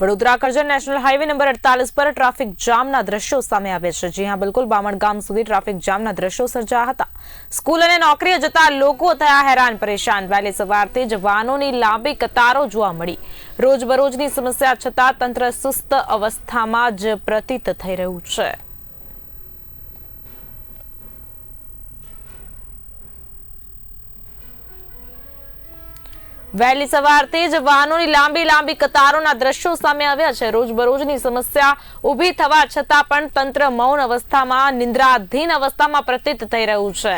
Vadodara Karjan national highway number અડતાલીસ પર traffic જામના દ્રશ્યો સામે આવે છે. જ્યાં બિલકુલ બામણ ગામ સુધી ટ્રાફિક જામના દ્રશ્યો સર્જા હતા. સ્કૂલ અને નોકરીએ જતા લોકો થયા હેરાન પરેશાન. વહેલી સવારથી જ વાહનોની લાંબી કતારો જોવા મળી. રોજબરોજની સમસ્યા છતાં તંત્ર સુસ્ત અવસ્થામાં જ પ્રતીત થઈ રહ્યું છે. વહેલી સવારથી જ વાહનોની લાંબી લાંબી કતારોના દ્રશ્યો સામે આવ્યા છે. રોજબરોજની સમસ્યા ઊભી થવા છતાં પણ તંત્ર મૌન અવસ્થામાં, નિંદ્રાધીન અવસ્થામાં પ્રતીત થઈ રહ્યું છે.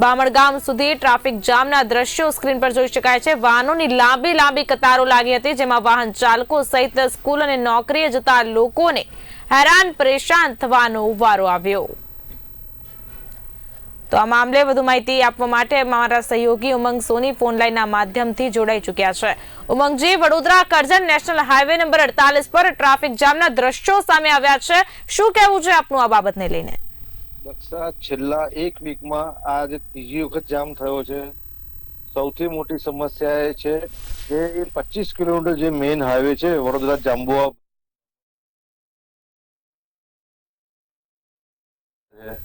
બામણ ગામ સુધી ટ્રાફિક જામના દ્રશ્યો સ્ક્રીન પર જોઈ શકાય છે. વાહનોની લાંબી લાંબી કતારો લાગી હતી, જેમાં વાહન ચાલકો સહિત સ્કૂલ અને નોકરીએ જતા લોકોને હેરાન પરેશાન થવાનો વારો આવ્યો. તો આ મામલે વધુ માહિતી આપવા માટે મારા સહયોગી ઉમંગ સોની ફોન લાઈનના માધ્યમથી જોડાઈ ચૂક્યા છે. Umangji, Vadodara Karjan national highway number અડતાલીસ પર ટ્રાફિક જામના દ્રશ્યો સામે આવ્યા છે. શું કહેવું છે આપનું આ બાબતને લઈને? દક્ષા, છેલ્લા એક વીકમાં આ જે ત્રીજી વખત જામ થયો છે, સૌથી મોટી સમસ્યા એ છે કે એ પચીસ કિલોમીટર જે મેઇન હાઈવે છે, વડોદરા જાંબુઆ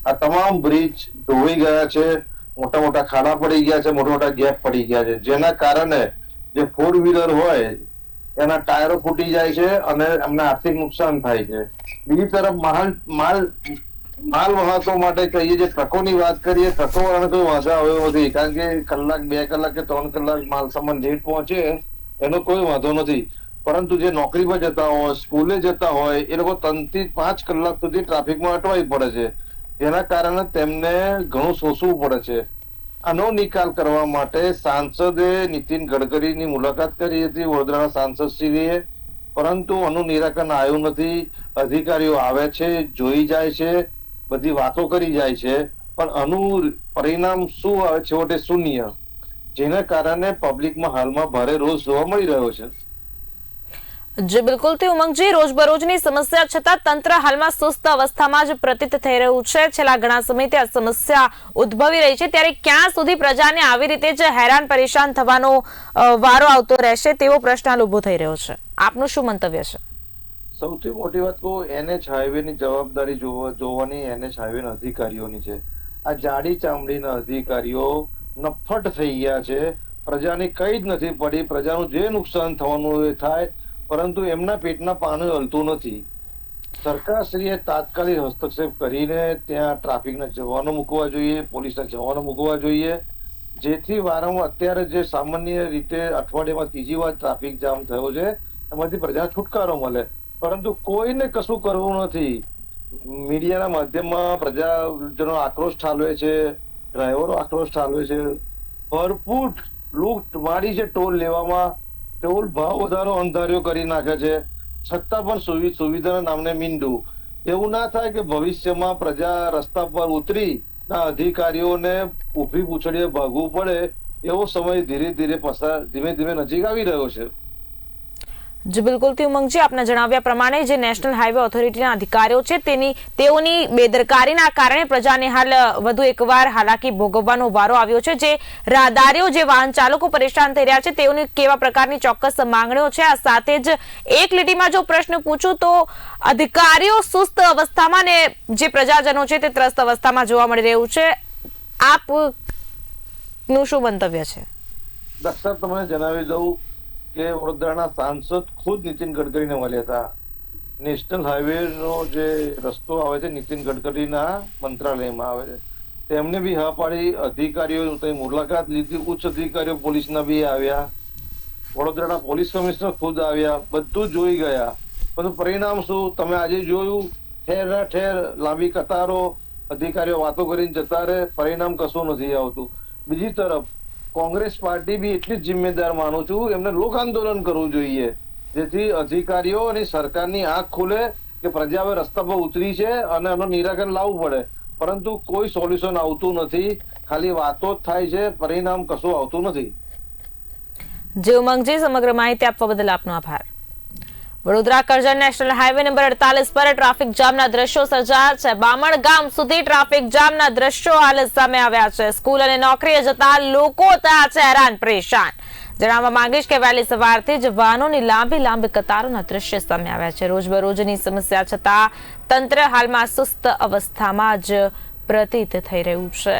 આ તમામ બ્રિજ ધોવાઈ ગયા છે, મોટા મોટા ખાડા પડી ગયા છે, મોટા મોટા ગેપ પડી ગયા છે. જેના કારણે જે ફોર વ્હીલર હોય, એના ટાયરો ફૂટી જાય છે અને એમને આર્થિક નુકસાન થાય છે. બીજી તરફ માલ માલ માલ માટે કહીએ જે ટ્રકોની વાત કરીએ ટ્રકો વાળાને કોઈ વાંધો આવ્યો નથી. કારણ કે કલાક, બે કલાક કે ત્રણ કલાક માલ સામાન લેટ પહોંચે, એનો કોઈ વાંધો નથી. પરંતુ જે નોકરી પર જતા હોય, સ્કૂલે જતા હોય, એ લોકો ત્રણથી પાંચ કલાક સુધી ટ્રાફિકમાં અટવાઈ પડે છે. જેના કારણે તેમને ઘણું સોસવું પડે છે. આનો નિકાલ કરવા માટે સાંસદે નીતિન ગડકરીની મુલાકાત કરી હતી, વડોદરાના સાંસદશ્રીએ પરંતુ આનું નિરાકરણ આવ્યું નથી. અધિકારીઓ આવે છે, જોઈ જાય છે, બધી વાતો કરી જાય છે. પણ આનું પરિણામ શું આવે છેવટે શૂન્ય. જેના કારણે પબ્લિકમાં હાલમાં ભારે રોષ જોવા મળી રહ્યો છે. જી, બિલકુલ. તે ઉમંગજી, રોજબરોજની સમસ્યા છતાં તંત્ર હાલમાં સુસ્ત અવસ્થામાં જ પ્રતીત થઈ રહ્યું છે. છેલ્લા ઘણા સમયથી આ સમસ્યા ઉદ્ભવી રહી છે. ત્યારે ક્યાં સુધી પ્રજાને આવી રીતે જ હેરાન, પરેશાન થવાનો વારો આવતો રહેશે તેવો પ્રશ્ન ઊભો થઈ રહ્યો છે. આપનું શું મંતવ્ય છે? સૌથી મોટી વાત તો એનએચ હાઈવે ની જવાબદારી જોવા- જોવાની એનએચ હાઈવે ના અધિકારીઓની છે. આ જાડી ચામડીના અધિકારીઓ નફટ થઈ ગયા છે. પ્રજાની કઈ જ નથી પડી. પ્રજાનું જે નુકસાન થવાનું થાય પરંતુ એમના પેટના પાનું હલતું નથી. સરકારશ્રીએ તાત્કાલિક હસ્તક્ષેપ કરીને ત્યાં ટ્રાફિકના જવાનો મૂકવા જોઈએ, પોલીસના જવાનો મૂકવા જોઈએ, જેથી વારંવાર અત્યારે જે સામાન્ય રીતે અઠવાડિયામાં ત્રીજી વાર ટ્રાફિક જામ થયો છે, એમાંથી પ્રજાને છુટકારો મળે. પરંતુ કોઈને કશું કરવું નથી. મીડિયાના માધ્યમમાં પ્રજાજનો આક્રોશ ઠાલવે છે, ડ્રાઈવરો આક્રોશ ઠાલવે છે. ભરપૂર લૂંટ મારી છે ટોલ લેવામાં ટોલ ભાવ વધારો અંધાર્યો કરી નાખે છે. છતાં પણ સુવિ- સુવિધાના નામને મીંડું. એવું ના થાય કે ભવિષ્યમાં પ્રજા રસ્તા પર ઉતરી ના અધિકારીઓને ઊભી પૂછડીએ ભાગવું પડે એવો સમય ધીરે ધીરે પસાર ધીમે ધીમે નજીક આવી રહ્યો છે. બિલકુલ. તે ઉમંગજી આપના જણાવ્યા પ્રમાણે જે નેશનલ હાઈવે ઓથોરિટીના અધિકારીઓ છે, તેની તેઓની બેદરકારીના કારણે પ્રજાને હાલ વધુ એકવાર હાલાકી ભોગવવાનો વારો આવ્યો છે. જે રાહદારીઓ, જે વાહન ચાલકો પરેશાન થઈ રહ્યા છે, તેઓની કેવા પ્રકારની ચોક્કસ માંગણીઓ છે? આ સાથે જ એક લીટીમાં જો પ્રશ્ન પૂછું તો અધિકારીઓ સુસ્ત અવસ્થામાં ને જે પ્રજાજનો છે, તે ત્રસ્ત અવસ્થામાં જોવા મળી રહ્યું છે. આપનું શું મંતવ્ય છે? તમને જણાવી દઉં કે વડોદરાના સાંસદ ખુદ નીતિન ગડકરીને મળ્યા હતા. નેશનલ હાઈવે નો જે રસ્તો આવે છે, નીતિન ગડકરીના મંત્રાલયમાં આવે છે. તેમને બી હા પાડી, અધિકારીઓ મુલાકાત લીધી, ઉચ્ચ અધિકારીઓ પોલીસના બી આવ્યા. વડોદરાના પોલીસ કમિશનર ખુદ આવ્યા, બધું જોઈ ગયા. બધું પરિણામ શું? તમે આજે જોયું, ઠેર ઠેર લાંબી કતારો, અધિકારીઓ વાતો કરીને જતા રહે, પરિણામ કશું નથી આવતું. બીજી તરફ કોંગ્રેસ પાર્ટી બી એટલી જ જિમ્મેદાર માનું છું, એમને લોક આંદોલન કરવું જોઈએ. જેથી અધિકારીઓ અને સરકારની આંખ ખુલે કે પ્રજા હવે રસ્તા પર ઉતરી છે અને એનું નિરાકરણ લાવવું પડે. પરંતુ કોઈ સોલ્યુશન આવતું નથી. ખાલી વાતો જ થાય છે, પરિણામ કશું આવતું નથી. જે ઉમંગજી સમગ્ર માહિતી આપવા બદલ આપનો આભાર. Vadodara Karjan national highway number અડતાલીસ પર ટ્રાફિક જામના દ્રશ્યો સર્જાયા છે. બામણ ગામ સુધી ટ્રાફિક જામના દ્રશ્યો હાલ સામે આવ્યા છે. સ્કૂલ અને નોકરીએ જતા લોકો ત્યાં છે હેરાન, પરેશાન. જણાવવા માંગીશ કે વહેલી સવારથી જ વાહનોની લાંબી લાંબી કતારોના દ્રશ્ય સામે આવ્યા છે. રોજબરોજની સમસ્યા છતાં તંત્ર હાલમાં સુસ્ત અવસ્થામાં જ પ્રતીત થઈ રહ્યું છે.